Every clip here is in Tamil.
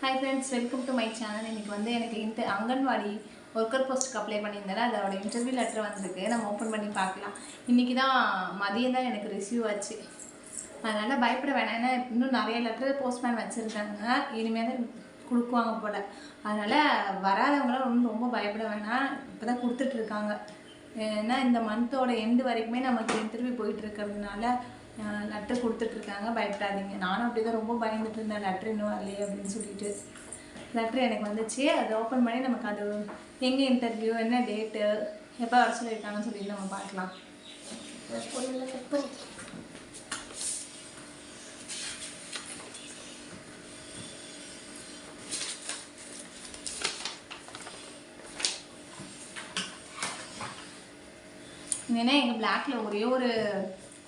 Hi friends welcome to my channel இன்னைக்கு வந்து எனக்கு இன்ட அங்கன்வாடி ஒர்க்கர் போஸ்ட்டுக்கு அப்ளை பண்ணியிருந்தேன். அதோட இன்டர்வியூ லெட்டர் வந்திருக்கு. நம்ம ஓப்பன் பண்ணி பார்க்கலாம். இன்றைக்கி தான் மதியம் தான் எனக்கு ரிசீவ் ஆச்சு. அதனால் பயப்பட வேணாம். ஏன்னா இன்னும் நிறைய லெட்டர் போஸ்ட்மேன் வச்சுருக்காங்க. இனிமேல் தான் கொடுக்குவாங்க போல். அதனால் வராதவங்களாம் ஒன்றும் ரொம்ப பயப்பட வேணாம். இப்போ தான் கொடுத்துட்ருக்காங்க ஏன்னா இந்த மந்தோட எண்டு வரைக்குமே நமக்கு இன்டர்வியூ போயிட்டு இருக்கிறதுனால லெட்டர் கொடுத்துட்ருக்காங்க. பயப்படாதீங்க. நானும் அப்படி தான் ரொம்ப பயந்துட்டு இருந்தேன் லெட்டர் இன்னும் வரலையே அப்படின்னு சொல்லிட்டு. லெட்டர் எனக்கு வந்துச்சு. அதை ஓப்பன் பண்ணி நமக்கு அது எங்கே இன்டர்வியூ என்ன டேட்டு எப்போ வர சொல்லியிருக்காங்கன்னு சொல்லிட்டு நம்ம பார்க்கலாம். ஏன்னா எங்கள் பிளாக்ல ஒரே ஒரு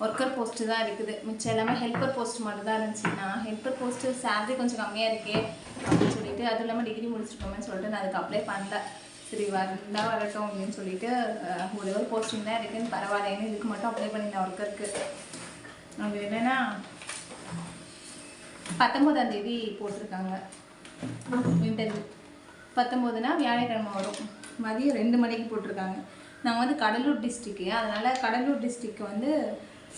ஒர்க்கர் போஸ்ட்டு தான் இருக்குது. மிச்சம் எல்லாமே ஹெல்ப்பர் போஸ்ட் மட்டும் தான் இருந்துச்சுன்னா ஹெல்ப்பர் போஸ்ட்டு சேலரி கொஞ்சம் கம்மியாக இருக்கே அப்படின்னு சொல்லிட்டு அதுவும் இல்லாமல் டிகிரி முடிச்சிருக்கோமே சொல்லிட்டு நான் அதுக்கு அப்ளை பண்ணல. சரி வந்தால் வரட்டும் அப்படின்னு சொல்லிட்டு ஒரே ஒரு போஸ்டிங் தான் இருக்குன்னு பரவாயில்லைன்னு இதுக்கு மட்டும் அப்ளை பண்ணியிருந்தேன் ஒர்க்கருக்கு அது என்னென்னா பத்தொம்போதாம் தேதி போட்டிருக்காங்க. இன்டர்வியூ பத்தொம்போதுனா வியாழக்கிழமை வரும். மதியம் ரெண்டு மணிக்கு போட்டிருக்காங்க. நாங்கள் வந்து கடலூர் டிஸ்ட்ரிக்கு அதனால் கடலூர் டிஸ்ட்ரிக்கு வந்து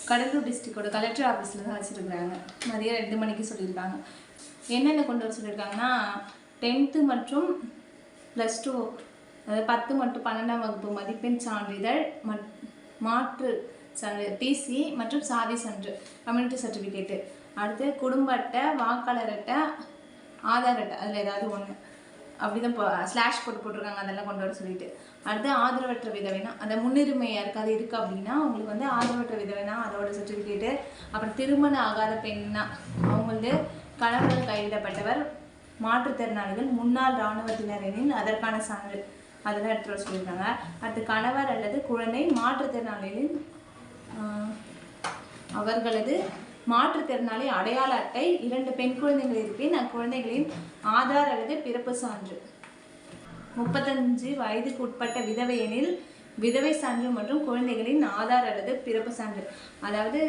கடலூர் டிஸ்ட்ரிக்டோட கலெக்டர் ஆஃபீஸில் தான் வச்சுருக்குறாங்க. மதியம் ரெண்டு மணிக்கு சொல்லியிருக்காங்க. என்னென்ன கொண்டு வர சொல்லியிருக்காங்கன்னா டென்த்து மற்றும் ப்ளஸ் டூ அதாவது பத்து மற்றும் பன்னெண்டாம் வகுப்பு மதிப்பெண் சான்றிதழ் மட் மாற்று சான்று டிசி மற்றும் சாதி சான்று கம்யூனிட்டி சர்டிஃபிகேட்டு அடுத்து குடும்ப அட்டை வாக்காளர் அட்டை ஆதார் அட்டை அதில் ஏதாவது ஒன்று அப்படிதான் இப்போ ஸ்லாஷ் போட்டு போட்டிருக்காங்க அதெல்லாம் கொண்டு வர சொல்லிட்டு. அடுத்து ஆதரவற்ற விதவைனா அந்த முன்னுரிமை யாருக்காவது இருக்குது அப்படின்னா அவங்களுக்கு வந்து ஆதரவற்ற விதவைனா அதோட சர்டிஃபிகேட்டு அப்புறம் திருமணம் ஆகாத பெண்ணா அவங்களது கணவர் கைவிடப்பட்டவர் மாற்றுத்திறனாளிகள் முன்னாள் இராணுவத்தினரின் அதற்கான சான்று. அதெல்லாம் எடுத்துகிட்டு வர சொல்லியிருக்காங்க. அடுத்து கணவர் அல்லது குழந்தை மாற்றுத்திறனாளிகளின் அவர்களது மாற்றுத்திறனாளி அடையாள அட்டை இரண்டு பெண் குழந்தைகள் இருப்பின் அக்குழந்தைகளின் ஆதார் அல்லது பிறப்பு சான்று. முப்பத்தஞ்சு வயதுக்கு உட்பட்ட விதவை எனில் விதவை சான்று மற்றும் குழந்தைகளின் ஆதார் அல்லது பிறப்பு சான்று. அதாவது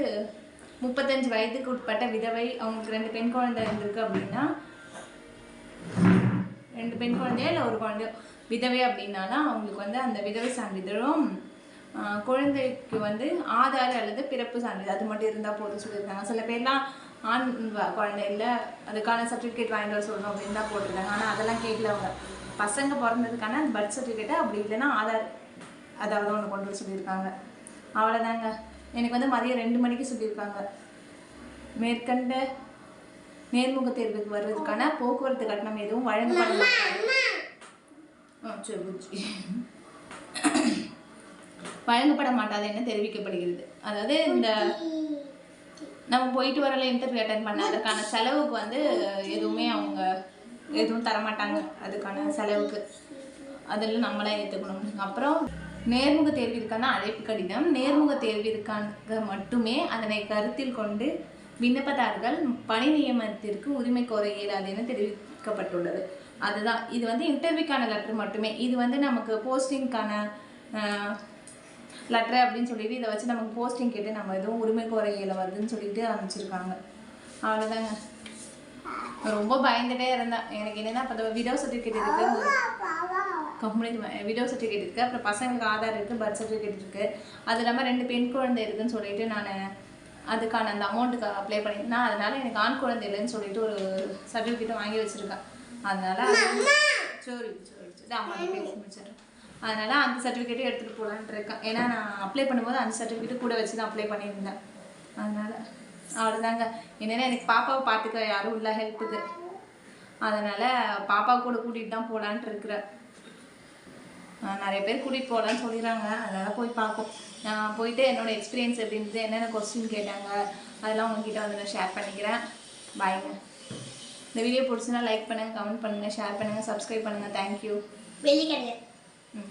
முப்பத்தஞ்சு வயதுக்கு உட்பட்ட விதவை அவங்களுக்கு ரெண்டு பெண் குழந்தை இருந்திருக்கு அப்படின்னா ரெண்டு பெண் குழந்தையோ இல்லை ஒரு குழந்தையோ? விதவை அப்படின்னாலும் அவங்களுக்கு வந்து அந்த விதவை சான்றிதழும் குழந்தைக்கு வந்து ஆதார் அல்லது பிறப்பு சான்றிதழ் அது மட்டும் இருந்தால் போதும் சொல்லியிருக்காங்க சில பேர்லாம் ஆண் வ- குழந்தை இல்லை அதுக்கான சர்டிஃபிகேட் வாங்கிட்டு வர சொல்லணும் அப்படின்னு தான் போட்டிருக்காங்க ஆனால் அதெல்லாம் கேட்கல அவங்க. பசங்க பிறந்ததுக்கான அந்த பர்த் சர்டிஃபிகேட்டை அப்படி இல்லைன்னா ஆதார் அதாவது ஒன்று கொண்டு வர சொல்லியிருக்காங்க. அவ்வளோதாங்க எனக்கு வந்து மதியம் ரெண்டு மணிக்கு சொல்லியிருக்காங்க. மேற்கண்ட நேர்முக தேர்வுக்கு வருவதற்கான போக்குவரத்து கட்டணம் எதுவும் வழங்கப்பட மாட்டாது. ஆ, சரி. வழங்கப்பட மாட்டாது என தெரிவிக்கப்படுகிறது. அதாவது இந்த நம்ம போயிட்டு வரல இன்டர்வியூ அட்டன் பண்ண அதுக்கான செலவுக்கு வந்து எதுவுமே அவங்க எதுவும் தரமாட்டாங்க. அதுக்கான செலவுக்கு. அதெல்லாம் நம்மளே ஏற்றுக்கணும் அப்புறம் நேர்முக தேர்விற்கான அழைப்பு கடிதம். நேர்முக தேர்விற்காக மட்டுமே அதனை கருத்தில் கொண்டு விண்ணப்பதாரர்கள் பணி நியமனத்திற்கு உரிமை கோர இயலாது என தெரிவிக்கப்பட்டுள்ளது. அதுதான். இது வந்து இன்டர்வியூக்கான லெட்டர் மட்டுமே. இது வந்து நமக்கு போஸ்டிங்க்கான லெட்டர் அப்படின்னு சொல்லிட்டு இதை வச்சு நமக்கு போஸ்டிங் கேட்டு நம்ம எதுவும் உரிமை கோர இயல வருதுன்னு சொல்லிட்டு அனுப்பிச்சிருக்காங்க. அவ்வளோதாங்க ரொம்ப பயந்துட்டே இருந்தேன். எனக்கு என்னன்னா இப்போ விடோ சர்டிஃபிகேட் இருக்கு. கம்பெனி விடோ சர்டிஃபிகேட் இருக்குது அப்புறம் பசங்களுக்கு ஆதார் இருக்குது பர்த் சர்டிஃபிகேட் இருக்குது அது இல்லாமல் ரெண்டு பெண் குழந்தை இருக்குன்னு சொல்லிட்டு நான் அதுக்கான அந்த அமௌண்ட்டுக்கு அப்ளை பண்ணியிருந்தேன் அதனால எனக்கு ஆண் குழந்தை இல்லைன்னு சொல்லிட்டு ஒரு சர்டிஃபிகேட்டை வாங்கி வச்சுருக்கேன். அதனால அது- சரி சரி சரி அம்மா பேசி முடிச்சிடுறேன். அதனால் அந்த சர்டிஃபிகேட்டும் எடுத்துகிட்டு போகலான்ட்டு இருக்கேன். ஏன்னா நான் அப்ளை பண்ணும்போது அந்த சர்டிஃபிகேட் கூட வச்சு தான் அப்ளை பண்ணியிருந்தேன். அதனால் அவ்வளோதாங்க என்னென்னா எனக்கு பாப்பாவை பார்த்துக்க யாரும் இல்லை ஹெல்ப்புக்கு அதனால் பாப்பா கூட கூட்டிகிட்டு தான் போகலான்ட்டு இருக்கிறேன். நிறைய பேர் கூட்டிகிட்டு போகலான்னு சொல்லிடுறாங்க. அதனால் போய் பார்ப்போம். நான் போயிட்டு என்னோட எக்ஸ்பீரியன்ஸ் எப்படி இருந்தது என்னென்ன கொஸ்டின் கேட்டாங்க அதெல்லாம் உங்ககிட்ட வந்து நான் ஷேர் பண்ணிக்கிறேன். பாய்ங்க இந்த வீடியோ பிடிச்சுன்னா லைக் பண்ணுங்கள் கமெண்ட் பண்ணுங்கள் ஷேர் பண்ணுங்கள் சப்ஸ்கிரைப் பண்ணுங்கள் தேங்க்யூ வெள்ளிக்கிழமை ம்